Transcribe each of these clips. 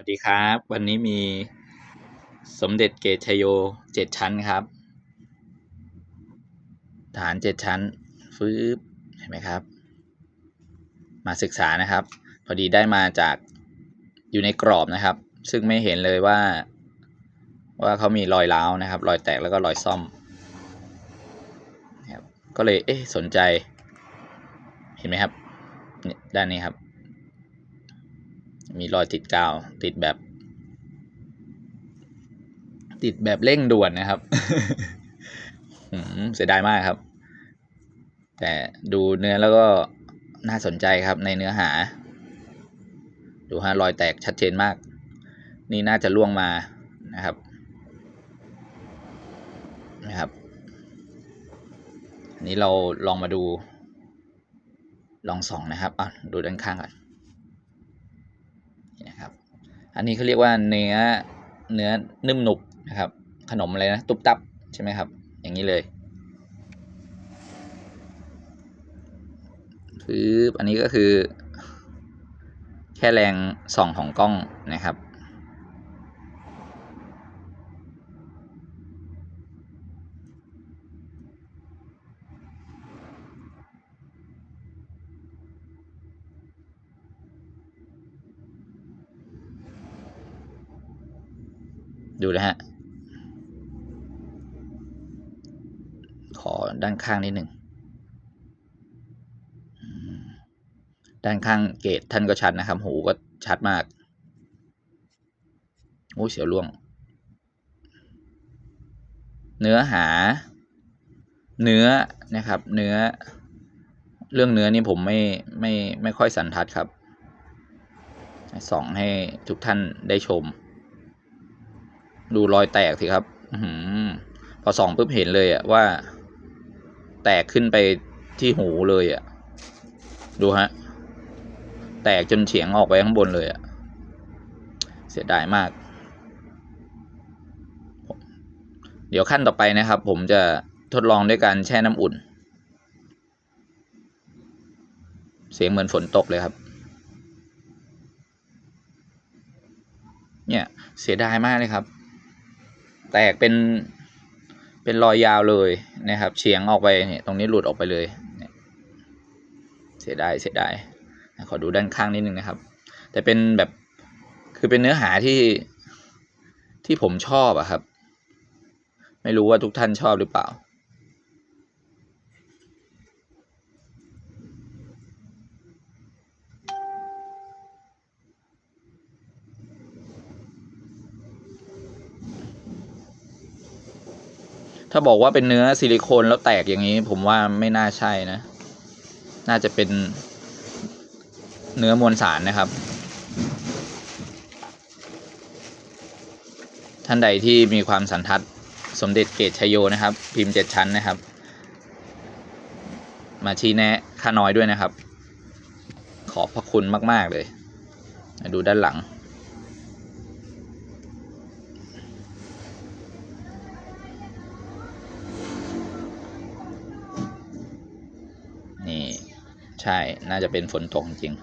วัสดีครับ วันนี้มีสมเด็จเกตชโยเจ็ดชั้นครับ ฐานเจ็ดชั้นฟื้บเห็นไหมครับ มาศึกษานะครับ พอดีได้มาจากอยู่ในกรอบนะครับ ซึ่งไม่เห็นเลยว่า ว่าเขามีรอยร้าวนะครับ รอยแตกแล้วก็รอยซ่อมครับก็เลยเอ๊ะสนใจ เห็นไหมครับด้านนี้ครับ มีรอยติดกาว ติดแบบ ติดแบบเร่งด่วนนะครับเสียดายมากครับ แต่ดูเนื้อแล้วก็น่าสนใจครับในเนื้อหา ดูฮะรอยแตกชัดเจนมาก นี่น่าจะล่วงมานะครับนะครับอันนี้เราลองมาดูลองส่องนะครับอะดูด้านข้างก่อน นะครับ อันนี้เขาเรียกว่าเนื้อเนื้อนุ่มหนุบนะครับ ขนมอะไรนะตุบตับใช่ไหมครับ อย่างนี้เลยคืออันนี้ก็คือ แค่แรงส่องของกล้องนะครับ ดูนะฮะ ขอด้านข้างนิดหนึ่ง ด้านข้างเกตท่านก็ชัดนะครับ หูก็ชัดมาก โอ้เสียวล่วง เนื้อหา เนื้อนะครับ เนื้อ เรื่องเนื้อนี่ผมไม่ไม่ไม่ค่อยสันทัดครับส่องให้ทุกท่านได้ชม ดูรอยแตกสิครับอืพอส่องปุ๊บเห็นเลยอะว่า แตกขึ้นไปที่หูเลยอะดูฮะ แตกจนเฉียงออกไปข้างบนเลยอะเสียดายมาก เดี๋ยวขั้นต่อไปนะครับ ผมจะทดลองด้วยการแช่น้ำอุ่น เสียงเหมือนฝนตกเลยครับ เนี่ย เสียดายมากเลยครับ แตกเป็นเป็นรอยยาวเลยนะครับ เฉียงออกไปเนี่ยตรงนี้หลุดออกไปเลยเสียดายเสียดายขอดูด้านข้างนิดนึงนะครับ แต่เป็นแบบคือเป็นเนื้อหาที่ที่ผมชอบอะครับ ไม่รู้ว่าทุกท่านชอบหรือเปล่า ถ้าบอกว่าเป็นเนื้อซิลิโคนแล้วแตกอย่างนี้ ผมว่าไม่น่าใช่นะ น่าจะเป็นเนื้อมวลสารนะครับ ท่านใดที่มีความสันทัดสมเด็จเกตชยโยนะครับ พิมพ์เจ็ดชั้นนะครับ มาชี้แนะค่าน้อยด้วยนะครับ ขอบพระคุณมาก ๆ เลย ดูด้านหลัง นี่ ใช่น่าจะเป็นฝนตกจริง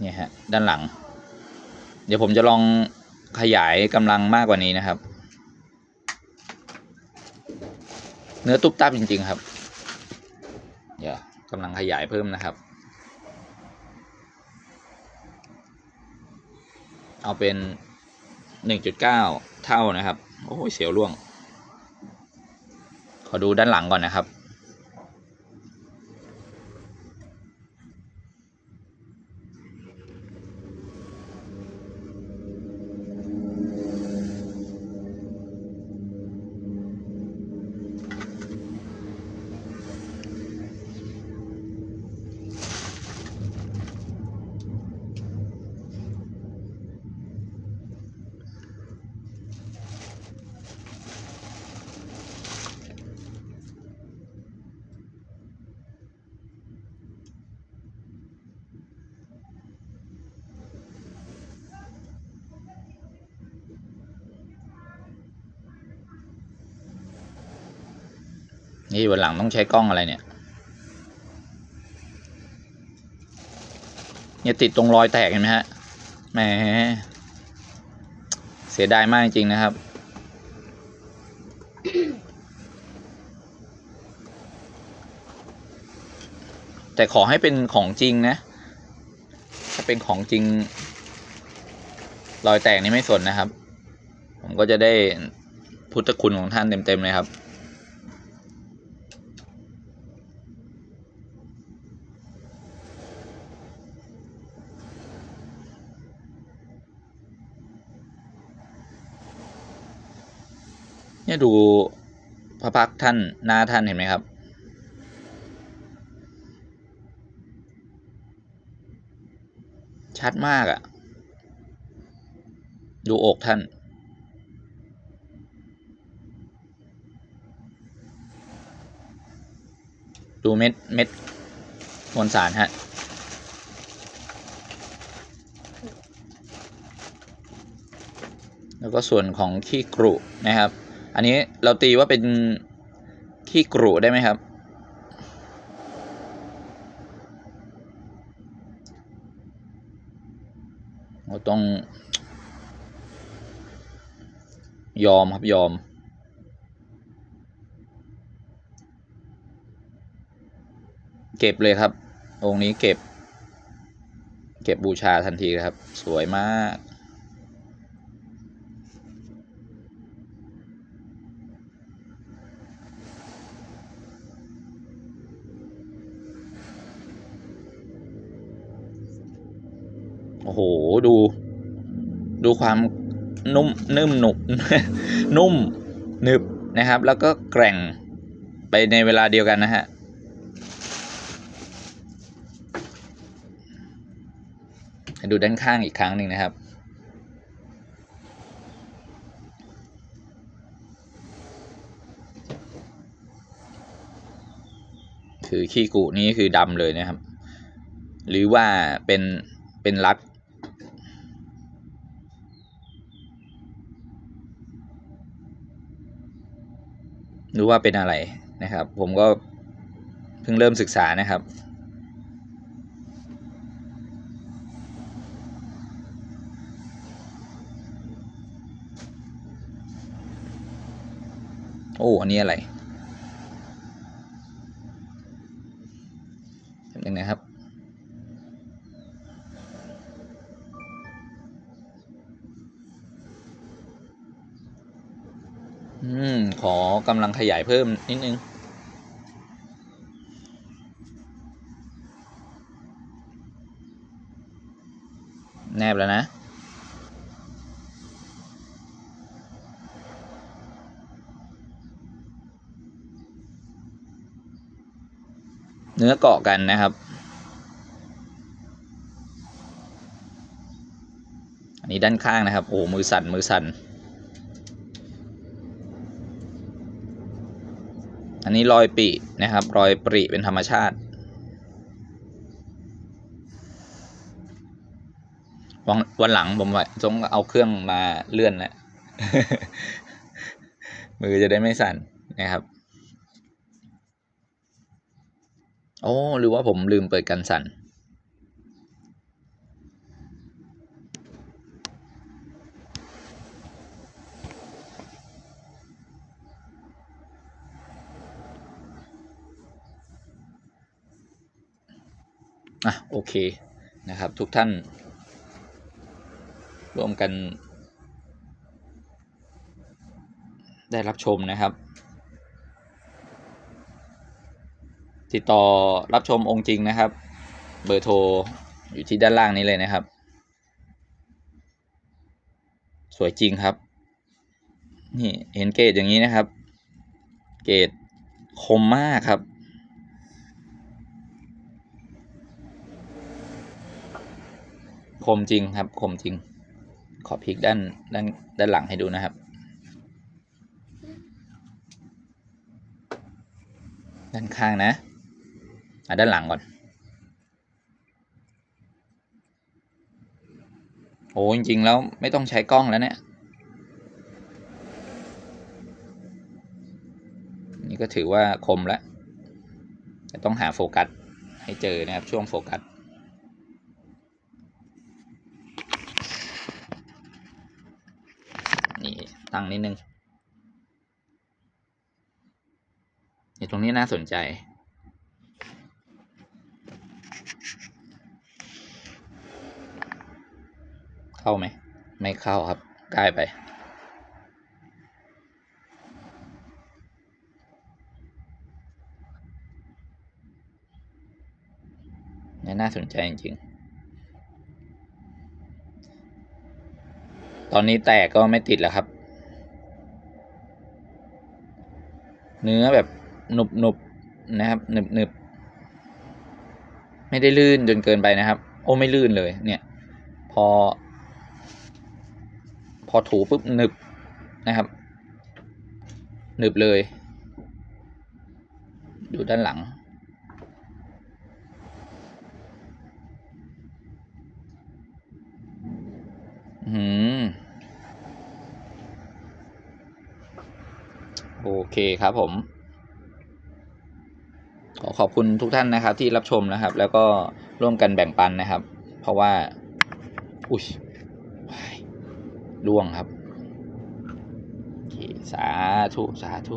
เนี่ยฮะ ด้านหลัง เดี๋ยวผมจะลองขยายกำลังมากกว่านี้นะครับ เนื้อตุบตับจริง ๆ ครับ เดี๋ยวกำลังขยายเพิ่มนะครับ เอาเป็นหนึ่งจุดเก้าเท่านะครับ โอ้ยเสียวล่วง ขอดูด้านหลังก่อนนะครับ นี่วันหลังต้องใช้กล้องอะไรเนี่ย เนี่ยติดตรงรอยแตกเห็นไหมฮะ แหม เสียดายมากจริงๆนะครับ แต่ขอให้เป็นของจริงนะ ถ้าเป็นของจริง รอยแตกนี่ไม่สนนะครับ ผมก็จะได้พุทธคุณของท่านเต็มๆเลยครับ เนี่ยดูพระพักท่านหน้าท่านเห็นไหมครับ ชัดมากอะ่ะ ดูอกท่าน ดูเม็ดเม็ดมวลสารฮะแล้วก็ส่วนของขี้กรุนะครับ อันนี้เราตีว่าเป็นขี้กรุได้ไหมครับ เราต้อง ยอมครับยอม เก็บเลยครับ องค์นี้เก็บ เก็บบูชาทันทีครับ สวยมาก ดู ดูความนุ่มนุ่มหนุบนุ่มหนึบนะครับ แล้วก็แกร่งไปในเวลาเดียวกันนะฮะดูด้านข้างอีกครั้งหนึ่งนะครับ คือขี้กุนี้คือดำเลยนะครับ หรือว่าเป็นเป็นรัด รู้ว่าเป็นอะไรนะครับ ผมก็เพิ่งเริ่มศึกษานะครับ โอ้อันนี้อะไร อืม ขอกำลังขยายเพิ่มนิดนึง แนบแล้วนะเนื้อเกาะกันนะครับ อันนี้ด้านข้างนะครับ โอ้ มือสั่น มือสั่น นนี้รอยปีนะครับ รอยปริเป็นธรรมชาติ วันวันหลังผมว่าต้องเอาเครื่องมาเลื่อนแหละมือจะได้ไม่สั่นนะครับ โอ้หรือว่าผมลืมเปิดกันสั่น อะโอเคนะครับ ทุกท่าน ร่วมกัน ได้รับชมนะครับ ติดต่อรับชมองค์จริงนะครับ เบอร์โทรอยู่ที่ด้านล่างนี้เลยนะครับ สวยจริงครับ นี่เห็นเกรดอย่างนี้นะครับ เกรดคมมากครับ คมจริงครับ คมจริง ขอพลิกด้านด้านด้านหลังให้ดูนะครับ ด้านข้างนะอะด้านหลังก่อน โอ้จริงๆแล้วไม่ต้องใช้กล้องแล้วเนี่ย นี่ก็ถือว่าคมแล้ว แต่ต้องหาโฟกัสให้เจอนะครับช่วงโฟกัส ตั้งนิดนึงเนี่ยตรงนี้น่าสนใจ เข้าไหม ไม่เข้าครับใกล้ไปนี่น่าสนใจจริงๆ ตอนนี้แตกก็ไม่ติดแล้วครับ เนื้อแบบหนุบหนุบๆนะครับหนึบหนึบๆไม่ได้ลื่นจนเกินไปนะครับ โอ้ไม่ลื่นเลย เนี่ย พอ พอถูปุ๊บหนึบนะครับ หนึบเลย ดูด้านหลังอืม โอเคครับผม ขอขอบคุณทุกท่านนะครับที่รับชมนะครับ แล้วก็ร่วมกันแบ่งปันนะครับ เพราะว่า อุ้ยร่วงครับ โอเค สาธุ สาธุ